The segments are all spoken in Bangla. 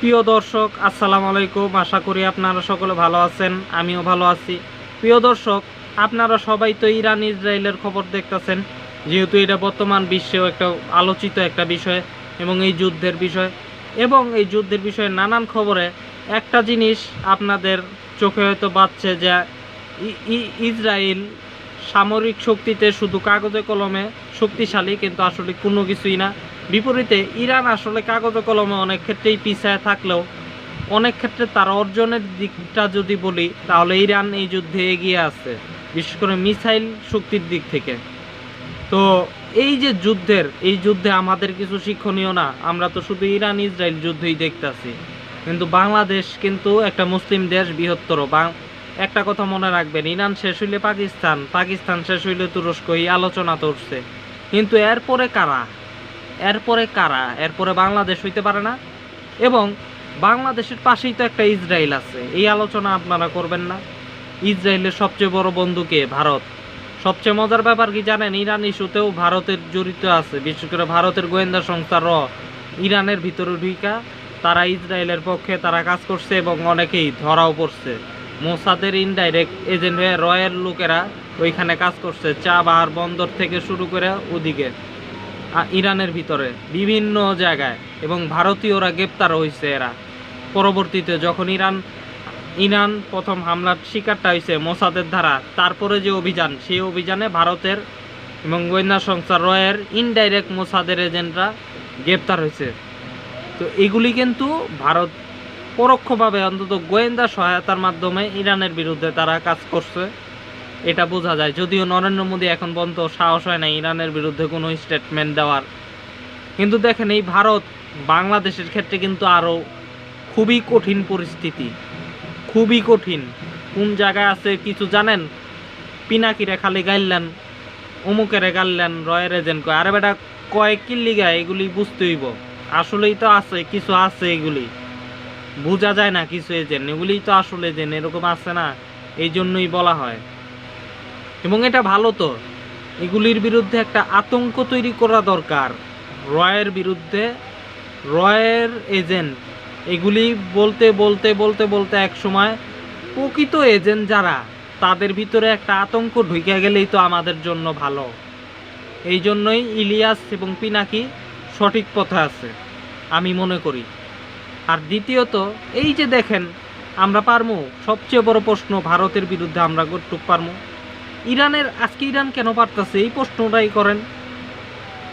প্রিয় দর্শক, আসসালামু আলাইকুম। আশা করি আপনারা সকলে ভালো আছেন, আমিও ভালো আছি। প্রিয় দর্শক, আপনারা সবাই তো ইরান ইসরায়েলের খবর দেখতেছেন। যেহেতু এটা বর্তমান বিশ্বেও একটা আলোচিত একটা বিষয় এবং এই যুদ্ধের বিষয়। এবং এই যুদ্ধের বিষয়ে নানান খবরে একটা জিনিস আপনাদের চোখে হয়তো বাজছে যে ইসরায়েল সামরিক শক্তিতে শুধু কাগজে কলমে শক্তিশালী, কিন্তু আসলে কোনো কিছুই না। বিপরীতে ইরান আসলে কাগজে কলমে অনেক ক্ষেত্রেই পিছায় থাকলেও অনেক ক্ষেত্রে তার অর্জনের দিকটা যদি বলি, তাহলে ইরান এই যুদ্ধে এগিয়ে আছে, বিশেষ করে মিসাইল শক্তির দিক থেকে। তো এই যে যুদ্ধের, এই যুদ্ধে আমাদের কিছু শিক্ষণীয় না, আমরা তো শুধু ইরান ইসরায়েল যুদ্ধই দেখতাছি। কিন্তু বাংলাদেশ কিন্তু একটা মুসলিম দেশ বৃহত্তর। বা একটা কথা মনে রাখবেন, ইরান শেষ হইলে পাকিস্তান পাকিস্তান শেষ হইলে তুরস্ক, এই আলোচনা তো কিন্তু এরপরে কারা? এরপরে কারা? এরপরে বাংলাদেশ হইতে পারে না। এবং বাংলাদেশের পাশেই তো একটা ইসরায়েল আছে। এই আলোচনা আপনারা করবেন না। ইসরায়েলের সবচেয়ে বড় বন্ধু কে? ভারত। সবচেয়ে মজার ব্যাপার কি জানেন? ইরান ইস্যুতেও ভারতের জড়িত আছে। বিশেষ করে ভারতের গোয়েন্দা সংস্থা র। ইরানের ভিতরে ঢুইকা তারা ইসরায়েলের পক্ষে তারা কাজ করছে এবং অনেকেই ধরাও পড়ছে। মোসাদের ইনডাইরেক্ট এজেন্ট হয়ে রয়ের লোকেরা ওইখানে কাজ করছে। চা বাহার বন্দর থেকে শুরু করে ওদিকে। ইরানের ভিতরে বিভিন্ন জায়গায় এবং ভারতীয়রা গ্রেপ্তার হয়েছে এরা। পরবর্তীতে যখন ইরান ইরান প্রথম হামলার শিকারটা হয়েছে মোসাদের দ্বারা, তারপরে যে অভিযান, সেই অভিযানে ভারতের এবং গোয়েন্দা সংস্থা রয়ের ইনডাইরেক্ট মোসাদের এজেন্টরা গ্রেপ্তার হয়েছে তো এগুলি কিন্তু ভারত পরোক্ষভাবে অন্তত গোয়েন্দা সহায়তার মাধ্যমে ইরানের বিরুদ্ধে তারা কাজ করছে। এটা বোঝা যায়। যদিও নরেন্দ্র মোদী এখন পর্যন্ত সাহস হয় না ইরানের বিরুদ্ধে কোনো স্টেটমেন্ট দেওয়ার। কিন্তু দেখেন, এই ভারত বাংলাদেশের ক্ষেত্রে কিন্তু আরও খুবই কঠিন পরিস্থিতি। খুবই কঠিন। কোন জায়গায় আছে কিছু জানেন? পিনাকিরে খালি গাইলেন, অমুকেরে গাইলেন, রয়ের এজেন্ট কয়। আরে বেটা কয়েক কিল্লি গায় এগুলি বুঝতে হইব। আসলেই তো আছে, কিছু আছে এগুলি। বোঝা যায় না কিছু এজেন্ট। এগুলিই তো আসলে এজেন্ট, এরকম আছে না? এই জন্যই বলা হয়। এবং এটা ভালো তো। এগুলির বিরুদ্ধে একটা আতঙ্ক তৈরি করা দরকার। রয়ের বিরুদ্ধে। রয়ের এজেন্ট। এগুলি বলতে বলতে বলতে বলতে এক সময় প্রকৃত এজেন্ট যারা, তাদের ভিতরে একটা আতঙ্ক ঢুকে গেলেই তো আমাদের জন্য ভালো। এই জন্যই ইলিয়াস এবং পিনাকি সঠিক পথে আছে, আমি মনে করি। আর দ্বিতীয়ত, এই যে দেখেন, আমরা পারমু? সবচেয়ে বড় প্রশ্ন, ভারতের বিরুদ্ধে আমরা কতটুক পারমু? ইরানের আজকে ইরান কেন পারতেছে? এই প্রশ্নটাই করেন।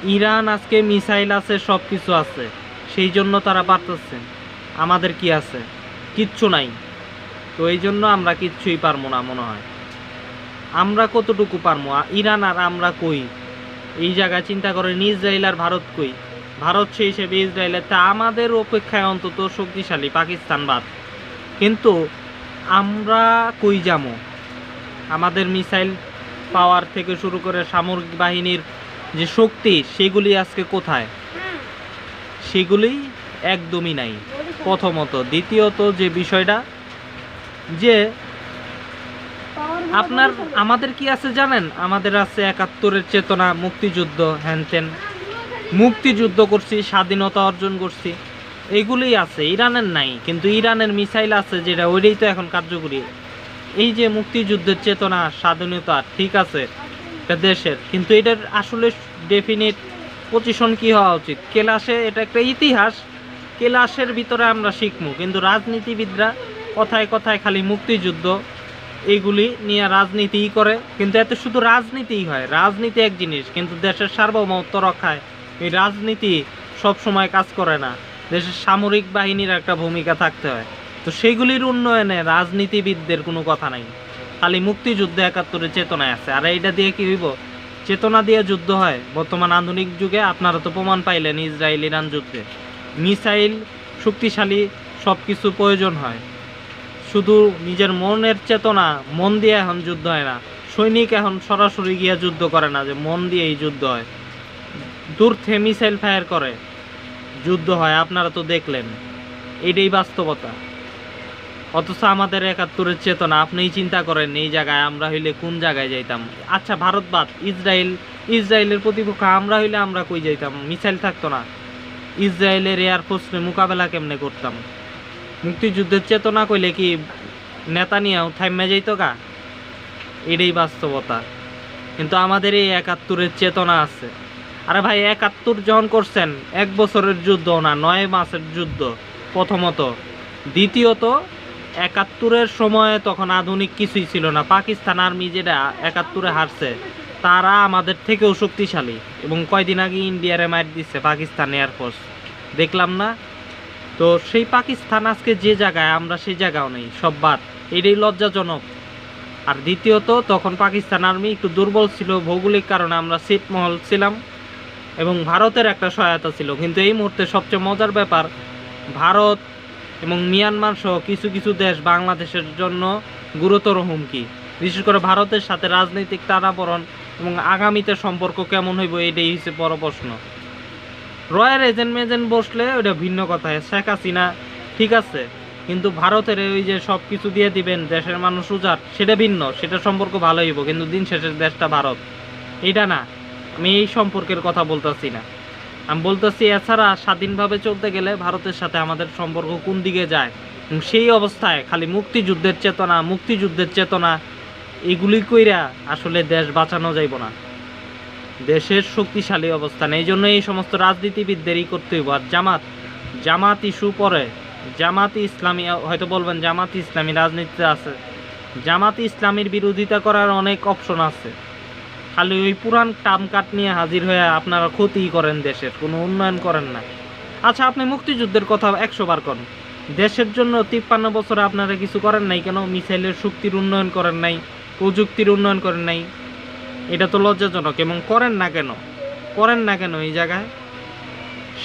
ইরান আজকে মিসাইল আছে সব কিছু আছে। সেই জন্য তারা পারতেছে। আমাদের কি আছে? কিচ্ছু নাই। তো এই জন্য আমরা কিচ্ছুই পারব না মনে হয়। আমরা কতটুকু পারব? ইরান আর আমরা কই? এই জায়গায় চিন্তা করেন, ইসরায়েল আর ভারত কই? ভারত সেই হিসেবে ইসরায়েলের তা আমাদের অপেক্ষায় অন্তত শক্তিশালী পাকিস্তান বাদ কিন্তু আমরা কই যাব? আমাদের মিসাইল পাওয়ার থেকে শুরু করে সামরিক বাহিনীর যে শক্তি, সেগুলি আজকে কোথায়? সেগুলি একদমই নাই। প্রথমত। দ্বিতীয়ত যে বিষয়টা, যে আপনার, আমাদের কি আছে জানেন? আমাদের আছে একাত্তরের চেতনা, মুক্তিযুদ্ধ হ্যানত্যান মুক্তিযুদ্ধ করছি, স্বাধীনতা অর্জন করছি। এগুলোই আছে। ইরানের নাই, কিন্তু ইরানের মিসাইল আছে যেটা, ওইটাই তো এখন কার্যকরী। এই যে মুক্তিযুদ্ধের চেতনা, স্বাধীনতা, ঠিক আছে দেশের। কিন্তু এটার আসলে ডেফিনিট পজিশন কি হওয়া উচিত? কেলাসে এটা একটা ইতিহাস, কেলাসের ভিতরে আমরা শিখব কিন্তু রাজনীতিবিদরা কথায় কথায় খালি মুক্তিযুদ্ধ এইগুলি নিয়ে রাজনীতিই করে। কিন্তু এতে শুধু রাজনীতিই হয়, রাজনীতি এক জিনিস, কিন্তু দেশের সার্বভৌমত্ব রক্ষায় এই রাজনীতি সব সময় কাজ করে না। দেশের সামরিক বাহিনীর একটা ভূমিকা থাকতে হয়। তো সেইগুলির উন্নয়নে রাজনীতিবিদদের কোনো কথা নাই। খালি মুক্তিযুদ্ধ একাত্তরের চেতনায় আছে। আর এইটা দিয়ে কি হইব? চেতনা দিয়ে যুদ্ধ হয়। বর্তমান আধুনিক যুগে আপনারা তো প্রমাণ পাইলেন ইসরায়েল, ইরান যুদ্ধে। মিসাইল শক্তিশালী সব কিছু প্রয়োজন হয়। শুধু নিজের মনের চেতনা, মন দিয়ে এখন যুদ্ধ হয় না। সৈনিক এখন সরাসরি গিয়ে যুদ্ধ করে না যে মন দিয়েই যুদ্ধ হয়। দূর থেকে মিসাইল ফায়ার করে। যুদ্ধ হয়, আপনারা তো দেখলেন। এটাই বাস্তবতা। অথচ আমাদের একাত্তরের চেতনা, আপনিই চিন্তা করেন এই জায়গায় আমরা হইলে কোন জায়গায় যাইতাম? আচ্ছা ভারত বাদ, ইসরায়েল, ইসরায়েলের প্রতিপক্ষ, আমরা হইলে আমরা কই যাইতাম? মিসাইল থাকতো না। ইসরায়েলের এয়ারফোর্সে মোকাবেলা কেমনে করতাম? মুক্তিযুদ্ধের চেতনা কইলে কি নেতা নিয়েও থাইমে যাইতো গা? এটাই বাস্তবতা। কিন্তু আমাদের এই একাত্তরের চেতনা আছে। আরে ভাই, একাত্তর যখন করছেন, এক বছরের যুদ্ধ না, নয় মাসের যুদ্ধ প্রথমত। দ্বিতীয়ত একাত্তরের সময়ে তখন আধুনিক কিছুই ছিল না। পাকিস্তান আর্মি যেটা একাত্তরে হারছে, তারা আমাদের থেকেও শক্তিশালী এবং কয়দিন আগে ইন্ডিয়ারে মার দিচ্ছে পাকিস্তান এয়ারফোর্স দেখলাম না? তো সেই পাকিস্তান আজকে যে জায়গায়, আমরা সেই জায়গাও নেই, সব বাদ। এটাই লজ্জাজনক। আর দ্বিতীয়ত, তখন পাকিস্তান আর্মি একটু দুর্বল ছিল, ভৌগোলিক কারণে আমরা ছিটমহল ছিলাম এবং ভারতের একটা সহায়তা ছিল। কিন্তু এই মুহূর্তে সবচেয়ে মজার ব্যাপার, ভারত এবং মিয়ানমার সহ কিছু কিছু দেশ বাংলাদেশের জন্য গুরুতর হুমকি। বিশেষ করে ভারতের সাথে রাজনৈতিক টানাপড়ন এবং আগামীতে সম্পর্ক কেমন হইব এটাই হচ্ছে বড় প্রশ্ন। রয়্যাল এজেন্ট মেজেন্ট বসলে ওটা ভিন্ন কথা, শেখ হাসিনা ঠিক আছে, কিন্তু ভারতের ওই যে সব কিছু দিয়ে দিবেন, দেশের মানুষ উজাড়, সেটা ভিন্ন সেটা সম্পর্ক ভালো হইব, কিন্তু দিন শেষের দেশটা ভারত। এটা না, আমি এই সম্পর্কের কথা বলতেছি না। আমি বলতেছি, এছাড়া স্বাধীনভাবে চলতে গেলে ভারতের সাথে আমাদের সম্পর্ক কোন দিকে যায়? সেই অবস্থায় খালি মুক্তিযুদ্ধের চেতনা মুক্তিযুদ্ধের চেতনা, এগুলি কইরা আসলে দেশ বাঁচানো যাইব না। দেশের শক্তিশালী অবস্থান, এই জন্য এই সমস্ত রাজনীতিবিদদেরই করতে হইব। আর জামাত জামাত ইস্যু পরে, জামাতি ইসলামী, হয়তো বলবেন জামাতি ইসলামী রাজনীতিতে আছে। জামাতি ইসলামীর বিরোধিতা করার অনেক অপশন আছে। খালি ওই পুরান টাম কাট নিয়ে হাজির হয়ে আপনারা ক্ষতি করেন দেশের, কোনো উন্নয়ন করেন না। আচ্ছা আপনি মুক্তিযুদ্ধের কথা একশো বার করেন দেশের জন্য তিপ্পান্ন বছরে আপনারা কিছু করেন নাই কেন? মিসাইলের শক্তির উন্নয়ন করেন নাই, প্রযুক্তির উন্নয়ন করেন নাই। এটা তো লজ্জাজনক, এবং করেন না কেন? করেন না কেন এই জায়গায়?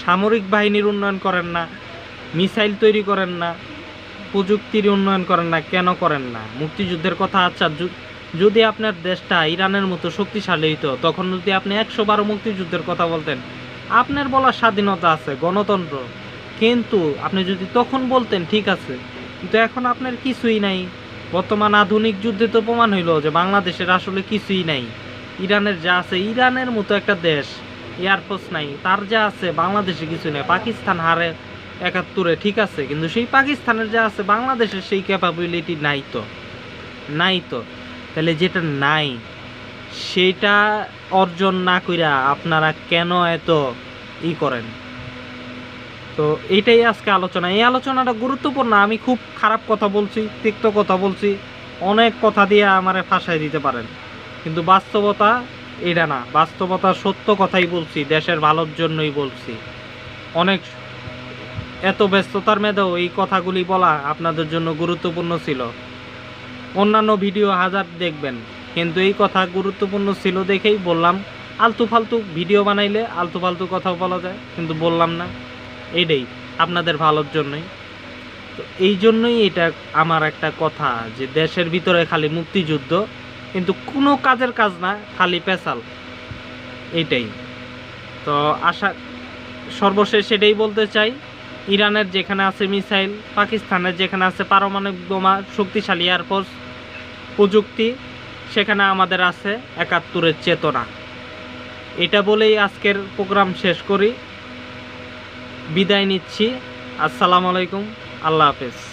সামরিক বাহিনীর উন্নয়ন করেন না, মিসাইল তৈরি করেন না, প্রযুক্তির উন্নয়ন করেন না, কেন করেন না? মুক্তিযুদ্ধের কথা আচ্ছা যদি আপনার দেশটা ইরানের মতো শক্তিশালী হইতো, তখন যদি আপনি একশো বারো মুক্তিযুদ্ধের কথা বলতেন, আপনার বলার স্বাধীনতা আছে, গণতন্ত্র। কিন্তু আপনি যদি তখন বলতেন, ঠিক আছে, কিন্তু এখন আপনার কিছুই নাই। বর্তমান আধুনিক যুদ্ধে তো প্রমাণ হইল যে বাংলাদেশের আসলে কিছুই নাই। ইরানের যা আছে, ইরানের মতো একটা দেশ এয়ারফোর্স নাই। তার যা আছে, বাংলাদেশে কিছু নেই। পাকিস্তান হারে একাত্তরে, ঠিক আছে, কিন্তু সেই পাকিস্তানের যা আছে, বাংলাদেশের সেই ক্যাপাবিলিটি নাই তো। নাই তো। তাহলে যেটা নাই, সেটা অর্জন না কইরা আপনারা কেন এত ই করেন? তো এটাই আজকে আলোচনা। এই আলোচনাটা গুরুত্বপূর্ণ। আমি খুব খারাপ কথা বলছি, তিক্ত কথা বলছি, অনেক কথা দিয়ে আমারে ফাঁসাই দিতে পারেন। কিন্তু বাস্তবতা এটা না। বাস্তবতা সত্য কথাই বলছি, দেশের ভালোর জন্যই বলছি। অনেক এত ব্যস্ততার মেধেও এই কথাগুলি বলা আপনাদের জন্য গুরুত্বপূর্ণ ছিল। অন্যান্য ভিডিও হাজার দেখবেন। কিন্তু এই কথা গুরুত্বপূর্ণ ছিল দেখেই বললাম, আলতু ফালতু ভিডিও বানাইলে আলতু ফালতু কথা বলা যায়, কিন্তু বললাম না। এইটাই আপনাদের ভালোর জন্যই। তো এই জন্যই এটা আমার একটা কথা যে দেশের ভিতরে খালি মুক্তিযুদ্ধ, কিন্তু কোনো কাজের কাজ না, খালি পেশাল। এইটাই। তো আশা, সর্বশেষ এটাই বলতে চাই, ইরানের যেখানে আছে মিসাইল, পাকিস্তানের যেখানে আছে পারমাণবিক বোমা, শক্তিশালী এয়ারফোর্স প্রযুক্তি, সেখানে আমাদের আছে একাত্তরের চেতনা। এটা বলেই আজকের প্রোগ্রাম শেষ করি। বিদায় নিচ্ছি। আসসালামু আলাইকুম। আল্লাহ হাফেজ।